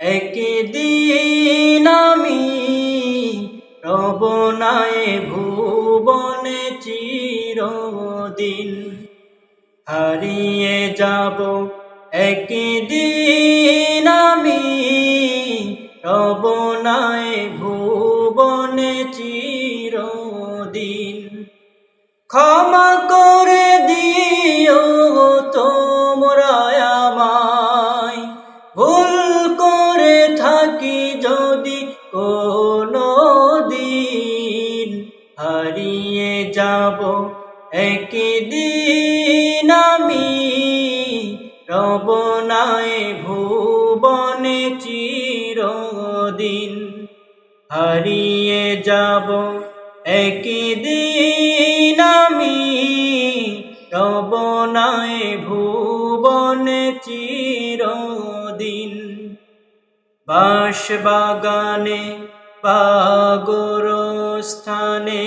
একদিন আমি রবনায় ভুবনে চিরদিন হারিয়ে যাব। একদিন আমি রবনায় ভুবনে চিরদিন ক্ষমা করে একদিন আমি রবনায় ভুবনে চিরদিন হারিয়ে যাব। একদিন আমি রবনায় ভুবনে চিরদিন বাঁশ বাগানে পাগর স্থানে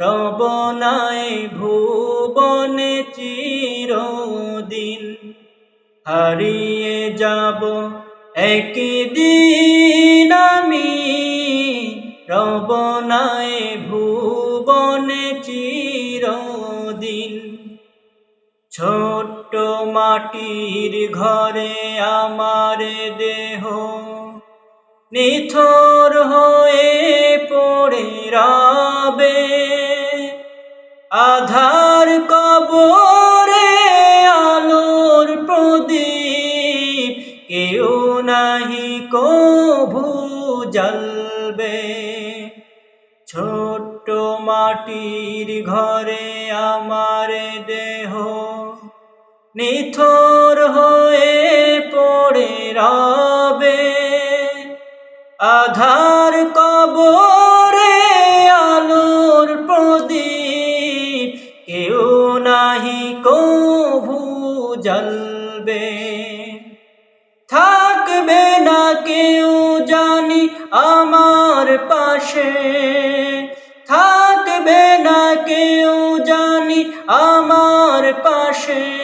রবনায় ভুবনে চিরদিন হারিয়ে যাব একদিন আমি রবনায় ভুবনে চিরদিন। ছোট্ট মাটির ঘরে আমার দেহ নিথর হয়ে জ্বলবে। ছোট্ট মাটির ঘরে আমার দেহ নিথর হয়ে পড়ে রবে। আধার কবরে আলোর প্রদীপ, কেউ নাহি কভু জ্বলবে। থাকবে না কেউ আমার পাশে। থাকবে না কেউ জানি আমার পাশে।